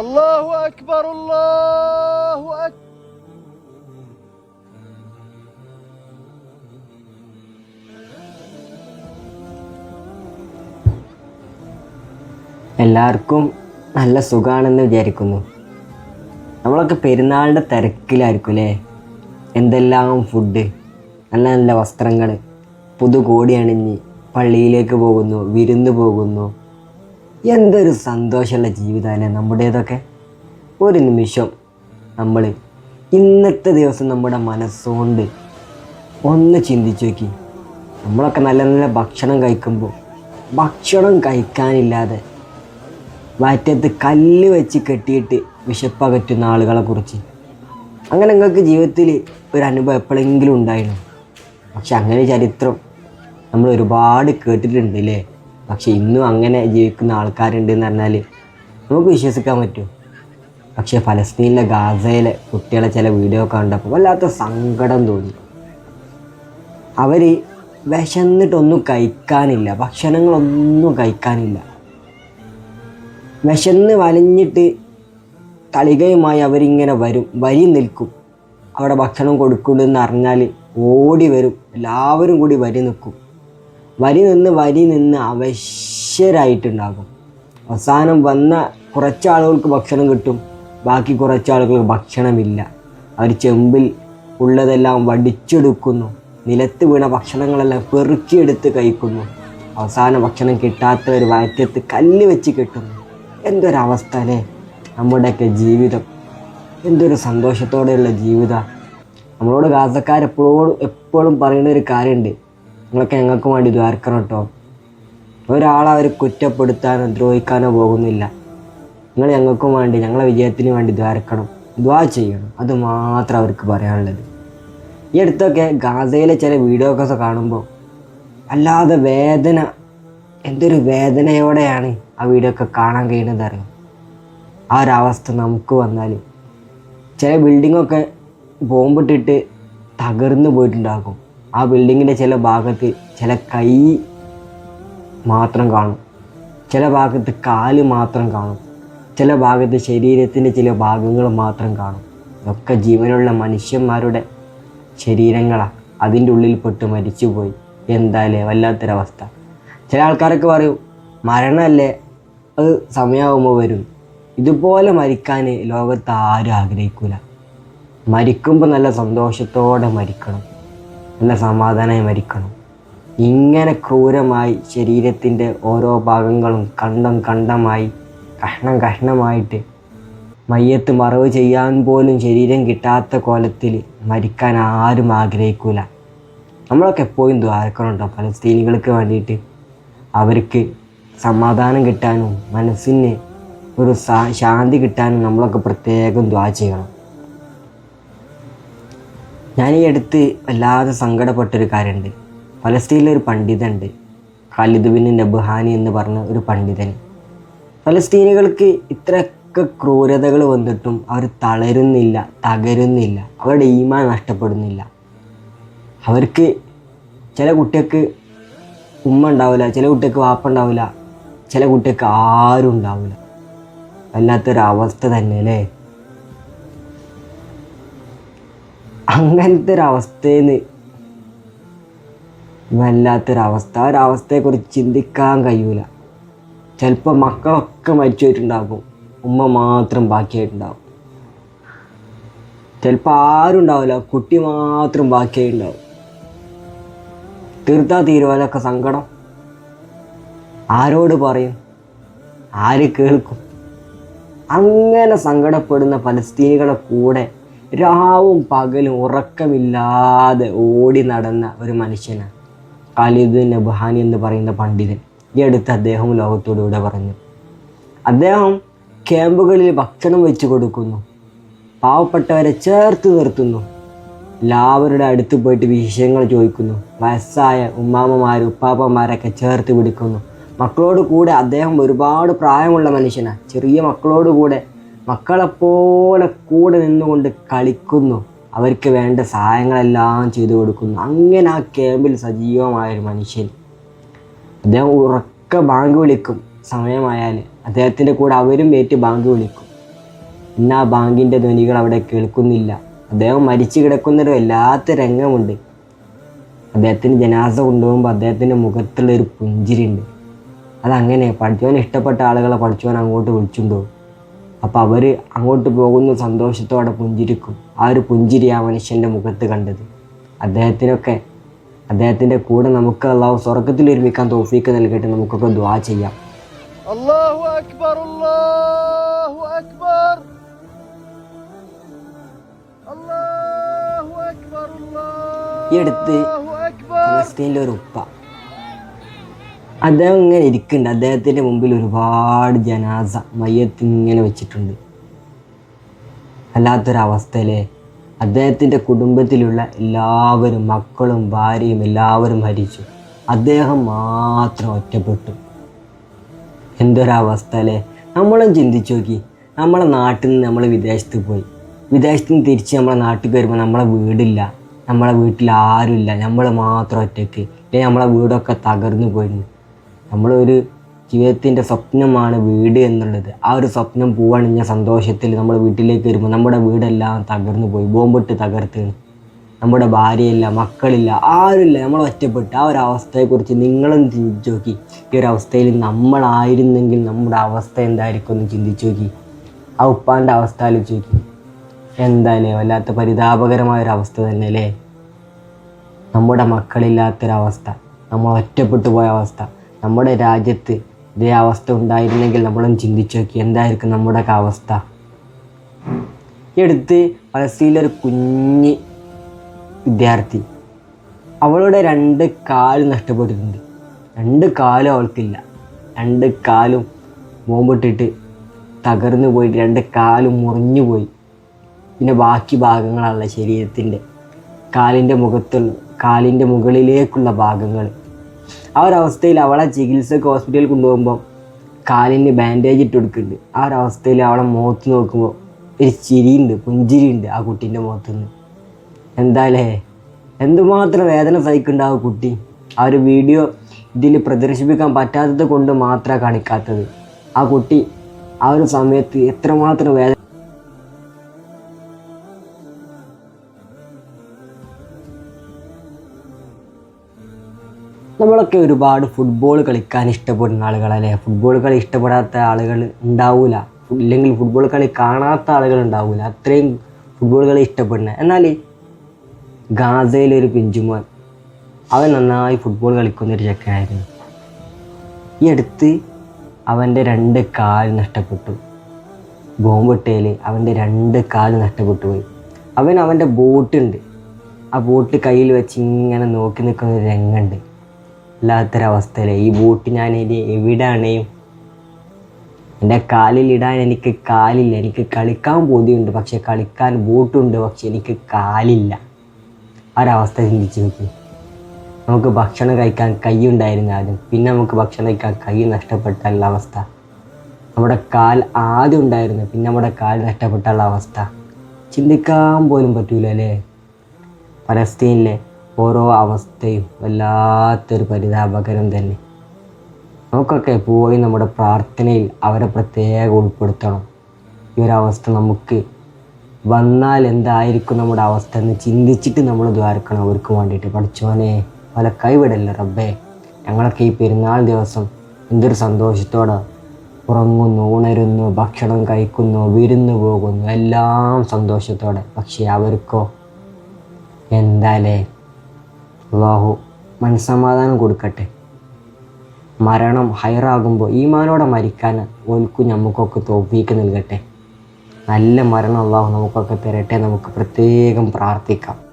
അള്ളാഹു അക്ബർ അള്ളാഹു അക്ബർ എല്ലാവർക്കും നല്ല സുഖമാണെന്ന് വിചാരിക്കുന്നു. നമ്മളൊക്കെ പെരുന്നാളിന്റെ തിരക്കിലായിരിക്കും അല്ലേ? എന്തെല്ലാം ഫുഡ് നല്ല നല്ല വസ്ത്രങ്ങൾ പുതുകോടി അണിഞ്ഞ് പള്ളിയിലേക്ക് പോകുന്നു വിരുന്ന് പോകുന്നു. എന്തൊരു സന്തോഷമുള്ള ജീവിതമല്ലേ നമ്മുടേതൊക്കെ. ഒരു നിമിഷം നമ്മൾ ഇന്നത്തെ ദിവസം നമ്മുടെ മനസ്സുകൊണ്ട് ഒന്ന് ചിന്തിച്ചു നോക്കി. നമ്മളൊക്കെ നല്ല നല്ല ഭക്ഷണം കഴിക്കുമ്പോൾ ഭക്ഷണം കഴിക്കാനില്ലാതെ വയറ്റത്ത് കല്ല് വെച്ച് കെട്ടിയിട്ട് വിശപ്പകറ്റുന്ന ആളുകളെ കുറിച്ച്. അങ്ങനെ നിങ്ങൾക്ക് ജീവിതത്തിൽ ഒരു അനുഭവം എപ്പോഴെങ്കിലും ഉണ്ടായിരുന്നു. പക്ഷെ അങ്ങനെ ചരിത്രം നമ്മൾ ഒരുപാട് കേട്ടിട്ടുണ്ട് അല്ലേ പക്ഷെ ഇന്നും അങ്ങനെ ജീവിക്കുന്ന ആൾക്കാരുണ്ട് എന്ന് പറഞ്ഞാൽ നമുക്ക് വിശ്വസിക്കാൻ പറ്റും. പക്ഷേ ഫലസ്തീനിലെ ഗാസയിലെ കുട്ടികളെ ചില വീഡിയോ കണ്ടപ്പോൾ വല്ലാത്ത സങ്കടം തോന്നി. അവർ വിശന്നിട്ടൊന്നും കഴിക്കാനില്ല. ഭക്ഷണങ്ങളൊന്നും കഴിക്കാനില്ല. വിശന്ന് വലഞ്ഞിട്ട് തളികയുമായി അവരിങ്ങനെ വരും. വരി നിൽക്കും. അവിടെ ഭക്ഷണം കൊടുക്കുന്നുണ്ടെന്ന് അറിഞ്ഞാൽ ഓടി വരും. എല്ലാവരും കൂടി വരി നിൽക്കും. വരി നിന്ന് വരി നിന്ന് അവശ്യരായിട്ടുണ്ടാകും അവസാനം വന്ന കുറച്ച് ആളുകൾക്ക് ഭക്ഷണം കിട്ടും ബാക്കി കുറച്ച് ആളുകൾക്ക് ഭക്ഷണമില്ല. അവർ ചെമ്പിൽ ഉള്ളതെല്ലാം വടിച്ചെടുക്കുന്നു നിലത്ത് വീണ ഭക്ഷണങ്ങളെല്ലാം പെറുക്കിയെടുത്ത് കഴിക്കുന്നു. അവസാന ഭക്ഷണം കിട്ടാത്തവർ വയറ്റത്ത് കല്ല് വെച്ച് കിട്ടുന്നു. എന്തൊരവസ്ഥ അല്ലേ? നമ്മുടെയൊക്കെ ജീവിതം. എന്തൊരു സന്തോഷത്തോടെയുള്ള ജീവിതം. നമ്മളോട് ഗാസക്കാരെപ്പോഴും എപ്പോഴും പറയുന്ന ഒരു കാര്യമുണ്ട്. നിങ്ങളൊക്കെ ഞങ്ങൾക്ക് വേണ്ടി ദ്വാരക്കണം കേട്ടോ അവർ കുറ്റപ്പെടുത്താനോ ദ്രോഹിക്കാനോ പോകുന്നില്ല. നിങ്ങൾ ഞങ്ങൾക്കും വേണ്ടി ഞങ്ങളെ വിജയത്തിന് വേണ്ടി ദ്വാരക്കണം ദ്വാ ചെയ്യണം. അത് മാത്രം അവർക്ക് പറയാനുള്ളത്. ഈ അടുത്തൊക്കെ ഗാസയിലെ ചില വീഡിയോസൊക്കെ കാണുമ്പോൾ അല്ലാതെ വേദന എന്തൊരു വേദനയോടെയാണ് ആ വീഡിയോ ഒക്കെ കാണാൻ കഴിയുന്നത് അറിയാം? ആ ഒരവസ്ഥ നമുക്ക് വന്നാൽ ചില ബിൽഡിങ്ങൊക്കെ ബോംബിട്ടിട്ട് തകർന്നു പോയിട്ടുണ്ടാകും. ആ ബിൽഡിങ്ങിന്റെ ചില ഭാഗത്ത് ചില കൈ മാത്രം കാണും. ചില ഭാഗത്ത് കാൽ മാത്രം കാണും. ചില ഭാഗത്ത് ശരീരത്തിന്റെ ചില ഭാഗങ്ങൾ മാത്രം കാണും. ഇതൊക്കെ ജീവനുള്ള മനുഷ്യന്മാരുടെ ശരീരങ്ങളാണ് അതിന്റെ ഉള്ളിൽ പെട്ട് മരിച്ചുപോയി. എന്തായാലേ വല്ലാത്തൊരവസ്ഥ. ചില ആൾക്കാരൊക്കെ പറയും മരണമല്ലേ അത് സമയമാകുമ്പോൾ വരും. ഇതുപോലെ മരിക്കാൻ ലോകത്ത് ആരും ആഗ്രഹിക്കൂല. മരിക്കുമ്പോൾ നല്ല സന്തോഷത്തോടെ മരിക്കണം. നല്ല സമാധാനമായി മരിക്കണം. ഇങ്ങനെ ക്രൂരമായി ശരീരത്തിന്റെ ഓരോ ഭാഗങ്ങളും കണ്ടം കണ്ടമായി കഷ്ണം കഷ്ണമായിട്ട് മയ്യത്ത് മറവ് ചെയ്യാൻ പോലും ശരീരം കിട്ടാത്ത കോലത്തിൽ മരിക്കാൻ ആരും ആഗ്രഹിക്കില്ല നമ്മളൊക്കെ എപ്പോഴും ദ്വാരക്കണുണ്ടോ? ഫലസ്തീനികൾക്ക് വേണ്ടിയിട്ട് അവർക്ക് സമാധാനം കിട്ടാനും മനസ്സിന് ഒരു ശാന്തി കിട്ടാനും നമ്മളൊക്കെ പ്രത്യേകം ദ്വാ ചെയ്യണം. ഞാൻ ഈ അടുത്ത് വല്ലാതെ സങ്കടപ്പെട്ടൊരു കാര്യമുണ്ട്. ഫലസ്തീനിലെ ഒരു പണ്ഡിതുണ്ട് ഖാലിദുബിൻ നബ്ഹാനി എന്ന് പറഞ്ഞ ഒരു പണ്ഡിതൻ. ഫലസ്തീനികൾക്ക് ഇത്രയൊക്കെ ക്രൂരതകൾ വന്നിട്ടും അവർ തളരുന്നില്ല തകരുന്നില്ല. അവരുടെ ഈമാൻ നഷ്ടപ്പെടുന്നില്ല. അവർക്ക് ചില കുട്ടികൾക്ക് ഉമ്മ ഉണ്ടാവില്ല ചില കുട്ടികൾക്ക് വാപ്പ ഉണ്ടാവില്ല ചില കുട്ടികൾക്ക് ആരും ഉണ്ടാവില്ല. വല്ലാത്തൊരവസ്ഥ തന്നെ അല്ലേ അങ്ങനത്തെ ഒരവസ്ഥയെന്ന് വല്ലാത്തൊരവസ്ഥ. ആ ഒരവസ്ഥയെക്കുറിച്ച് ചിന്തിക്കാൻ കഴിയൂല. ചിലപ്പോൾ മക്കളൊക്കെ മരിച്ചു പോയിട്ടുണ്ടാകും ഉമ്മ മാത്രം ബാക്കിയായിട്ടുണ്ടാകും ചിലപ്പോൾ ആരും ഉണ്ടാവില്ല കുട്ടി മാത്രം ബാക്കിയായിട്ടുണ്ടാവും. തീർത്താ തീരുവാനൊക്കെ സങ്കടം. ആരോട് പറയും? ആര് കേൾക്കും? അങ്ങനെ സങ്കടപ്പെടുന്ന പലസ്തീനികളെ കൂടെ രാവും പകലും ഉറക്കമില്ലാതെ ഓടി നടന്ന ഒരു മനുഷ്യനാണ് ഖാലിദ് നബ്ഹാനി എന്ന് പറയുന്ന പണ്ഡിതൻ. ഈ അടുത്ത് അദ്ദേഹം ലോകത്തോടുകൂടെ പറഞ്ഞു. അദ്ദേഹം ക്യാമ്പുകളിൽ ഭക്ഷണം വെച്ച് കൊടുക്കുന്നു. പാവപ്പെട്ടവരെ ചേർത്ത് നിർത്തുന്നു. എല്ലാവരുടെ അടുത്ത് പോയിട്ട് വിഷയങ്ങൾ ചോദിക്കുന്നു. വയസ്സായ ഉമ്മാമ്മമാർ ഉപ്പാപ്പന്മാരൊക്കെ ചേർത്ത് പിടിക്കുന്നു. മക്കളോട് കൂടെ അദ്ദേഹം ഒരുപാട് പ്രായമുള്ള മനുഷ്യനാണ് ചെറിയ മക്കളോട് കൂടെ മക്കളെപ്പോലെ കൂടെ നിന്നുകൊണ്ട് കളിക്കുന്നു. അവർക്ക് വേണ്ട സഹായങ്ങളെല്ലാം ചെയ്തു കൊടുക്കുന്നു. അങ്ങനെ ആ ക്യാമ്പിൽ സജീവമായൊരു മനുഷ്യൻ. അദ്ദേഹം ഉറക്ക ബാങ്ക് വിളിക്കും. സമയമായാൽ അദ്ദേഹത്തിന്റെ കൂടെ അവരും ഏറ്റ് ബാങ്ക് വിളിക്കും. ഇന്ന് ബാങ്കിന്റെ ധ്വനികൾ അവിടെ കേൾക്കുന്നില്ല. അദ്ദേഹം മരിച്ചു കിടക്കുന്നൊരു വല്ലാത്ത രംഗമുണ്ട്. അദ്ദേഹത്തിന് ജനാസ കൊണ്ടുപോകുമ്പോൾ അദ്ദേഹത്തിന്റെ മുഖത്തുള്ള ഒരു പുഞ്ചിരിയുണ്ട്. അതങ്ങനെ പഠിച്ചവൻ ഇഷ്ടപ്പെട്ട ആളുകളെ പഠിച്ചവൻ അങ്ങോട്ട് വിളിച്ചുകൊണ്ടുപോകും അപ്പോൾ അവർ അങ്ങോട്ട് പോകുന്ന സന്തോഷത്തോടെ പുഞ്ചിരിക്കും. ആ ഒരു പുഞ്ചിരി ആ മനുഷ്യന്റെ മുഖത്ത് കണ്ടത്. അദ്ദേഹത്തിനൊക്കെ അദ്ദേഹത്തിന്റെ കൂടെ നമുക്ക് അള്ളാഹു സ്വർഗത്തിൽ ഒരുമിക്കാൻ തോഫീക്ക് നൽകിയിട്ട് നമുക്കൊക്കെ ദ്വാ ചെയ്യാം. അക്ബർ ഈ അടുത്ത് ഫലസ്തീനിലെ ഒരു ഉപ്പ. അദ്ദേഹം ഇങ്ങനെ ഇരിക്കുന്നുണ്ട് അദ്ദേഹത്തിന്റെ മുമ്പിൽ ഒരുപാട് ജനാസ മയ്യത്ത് ഇങ്ങനെ വെച്ചിട്ടുണ്ട്. വല്ലാത്തൊരവസ്ഥയിലെ അദ്ദേഹത്തിന്റെ കുടുംബത്തിലുള്ള എല്ലാവരും മക്കളും ഭാര്യയും എല്ലാവരും മരിച്ചു. അദ്ദേഹം മാത്രം ഒറ്റപ്പെട്ടു. എന്തൊരവസ്ഥ അല്ലേ നമ്മളും ചിന്തിച്ചു നോക്കി. നമ്മളെ നാട്ടിൽ നിന്ന് നമ്മൾ വിദേശത്ത് പോയി. വിദേശത്ത് നിന്ന് തിരിച്ച് നമ്മളെ നാട്ടിൽ വരുമ്പോൾ നമ്മളെ വീടില്ല. നമ്മളെ വീട്ടിൽ ആരുമില്ല. നമ്മൾ മാത്രം ഒറ്റയ്ക്ക് അല്ലെങ്കിൽ നമ്മളെ വീടൊക്കെ തകർന്നു പോയിരുന്നു. നമ്മളൊരു ജീവിതത്തിന്റെ സ്വപ്നമാണ് വീട് എന്നുള്ളത്. ആ ഒരു സ്വപ്നം പൂവണിഞ്ഞ സന്തോഷത്തിൽ നമ്മൾ വീട്ടിലേക്ക് വരുമ്പോൾ നമ്മുടെ വീടെല്ലാം തകർന്നു പോയി. ബോംബിട്ട് തകർത്തേണ്. നമ്മുടെ ഭാര്യയില്ല മക്കളില്ല ആരുമില്ല നമ്മൾ ഒറ്റപ്പെട്ട്. ആ ഒരു അവസ്ഥയെക്കുറിച്ച് നിങ്ങളും ചിന്തിച്ചു നോക്കി. ഈ ഒരു അവസ്ഥയിൽ നമ്മളായിരുന്നെങ്കിൽ നമ്മുടെ അവസ്ഥ എന്തായിരിക്കും എന്ന് ചിന്തിച്ചു നോക്കി. ആ ഉപ്പാന്റെ അവസ്ഥ ആലോചിച്ച് നോക്കി. എന്തായാലേ വല്ലാത്ത പരിതാപകരമായ ഒരു അവസ്ഥ തന്നെ അല്ലേ നമ്മുടെ മക്കളില്ലാത്തൊരവസ്ഥ. നമ്മൾ ഒറ്റപ്പെട്ടു പോയ അവസ്ഥ. നമ്മുടെ രാജ്യത്ത് ഇതേ അവസ്ഥ ഉണ്ടായിരുന്നെങ്കിൽ നമ്മളും ചിന്തിച്ചു നോക്കി എന്തായിരിക്കും നമ്മുടെയൊക്കെ അവസ്ഥ. ഈ അടുത്ത് പലസ്തീനിലൊരു കുഞ്ഞ് വിദ്യാർത്ഥി. അവളുടെ രണ്ട് കാൽ നഷ്ടപ്പെട്ടിട്ടുണ്ട്. രണ്ട് കാലും അവൾക്കില്ല. രണ്ട് കാലും ബോംബിട്ടിട്ട് തകർന്നു പോയിട്ട് രണ്ട് കാലും മുറിഞ്ഞു പോയി. പിന്നെ ബാക്കി ഭാഗങ്ങളല്ല ശരീരത്തിന്റെ. കാലിന്റെ മുഖത്തുള്ള കാലിന്റെ മുകളിലേക്കുള്ള ഭാഗങ്ങൾ. ആ ഒരു അവസ്ഥയിൽ അവളെ ചികിത്സക്ക് ഹോസ്പിറ്റലിൽ കൊണ്ടുപോകുമ്പോൾ കാലിന് ബാൻഡേജ് ഇട്ട് കൊടുക്കുന്നുണ്ട്. ആ ഒരു അവസ്ഥയിൽ അവളെ മുഖത്ത് നോക്കുമ്പോൾ ഒരു ചിരിയുണ്ട് പുഞ്ചിരിയുണ്ട് ആ കുട്ടീന്റെ മുഖത്ത് നിന്ന് എന്തായാലേ എന്തുമാത്രം വേദന സഹിക്കുന്നുണ്ട് ആ കുട്ടി? ആ ഒരു വീഡിയോ ഇതിൽ പ്രദർശിപ്പിക്കാൻ പറ്റാത്തത് കൊണ്ട് മാത്രമാണ് കാണിക്കാത്തത്. ആ കുട്ടി ആ ഒരു സമയത്ത് എത്രമാത്രം വേദന നമ്മളൊക്കെ ഒരുപാട് ഫുട്ബോൾ കളിക്കാൻ ഇഷ്ടപ്പെടുന്ന ആളുകളല്ലേ ഫുട്ബോൾ കളി ഇഷ്ടപ്പെടാത്ത ആളുകൾ ഉണ്ടാവില്ല ഇല്ലെങ്കിൽ ഫുട്ബോൾ കളി കാണാത്ത ആളുകൾ ഉണ്ടാവില്ല അത്രയും ഫുട്ബോൾ കളി ഇഷ്ടപ്പെടുന്നത് എന്നാൽ ഗാസയിലെ ഒരു പിഞ്ചുമോൻ അവൻ നന്നായി ഫുട്ബോൾ കളിക്കുന്ന ഒരു ചെക്കനായിരുന്നു. ഈ അടുത്ത് അവന്റെ രണ്ട് കാൽ നഷ്ടപ്പെട്ടു. ബോംബിട്ടയിൽ അവന്റെ രണ്ട് കാൽ നഷ്ടപ്പെട്ടു പോയി. അവൻ അവന്റെ ബോട്ടുണ്ട് ആ ബോട്ട് കയ്യിൽ വെച്ച് ഇങ്ങനെ നോക്കി നിൽക്കുന്ന ഒരു രംഗമുണ്ട് വല്ലാത്തൊരവസ്ഥയിലെ ഈ ബൂട്ട് ഞാൻ ഇനി എവിടെയാണേയും എന്റെ കാലിലിടാൻ എനിക്ക് കാലില്ല. എനിക്ക് കളിക്കാൻ ബോധ്യമുണ്ട്. പക്ഷെ കളിക്കാൻ ബൂട്ടുണ്ട്. പക്ഷെ എനിക്ക് കാലില്ല. ഒരവസ്ഥ ചിന്തിച്ച് നോക്കി. നമുക്ക് ഭക്ഷണം കഴിക്കാൻ കൈ ഉണ്ടായിരുന്നു ആദ്യം. പിന്നെ നമുക്ക് ഭക്ഷണം കഴിക്കാൻ കൈ നഷ്ടപ്പെട്ടുള്ള അവസ്ഥ. നമ്മുടെ കാൽ ആദ്യം ഉണ്ടായിരുന്നു. പിന്നെ നമ്മുടെ കാൽ നഷ്ടപ്പെട്ടുള്ള അവസ്ഥ. ചിന്തിക്കാൻ പോലും പറ്റൂല അല്ലേ? പലസ്തീനിലെ ഓരോ അവസ്ഥയും വല്ലാത്തൊരു പരിതാപകരം തന്നെ. നമുക്കൊക്കെ പോയി നമ്മുടെ പ്രാർത്ഥനയിൽ അവരെ പ്രത്യേകം ഉൾപ്പെടുത്തണം. ഈ ഒരു അവസ്ഥ നമുക്ക് വന്നാൽ എന്തായിരിക്കും നമ്മുടെ അവസ്ഥ എന്ന് ചിന്തിച്ചിട്ട് നമ്മൾ ദ്വാരക്കണം അവർക്ക് വേണ്ടിയിട്ട്. പഠിച്ചോനെ പല കൈവിടല്ല റബ്ബേ. ഞങ്ങളൊക്കെ ഈ പെരുന്നാൾ ദിവസം എന്തൊരു സന്തോഷത്തോടെ ഉറങ്ങുന്നു ഉണരുന്നു ഭക്ഷണം കഴിക്കുന്നു വിരുന്നു പോകുന്നു എല്ലാം സന്തോഷത്തോടെ. പക്ഷേ അവർക്കോ? എന്താലേ? അള്ളാഹു മനസ്സമാധാനം കൊടുക്കട്ടെ. മരണം ഹൈറാകുമ്പോൾ ഈമാനോടെ മരിക്കാൻ ഓൽക്കും നമുക്കൊക്കെ തോഫീക്ക് നൽകട്ടെ. നല്ല മരണം അള്ളാഹു നമുക്കൊക്കെ തരട്ടെ. നമുക്ക് പ്രത്യേകം പ്രാർത്ഥിക്കാം.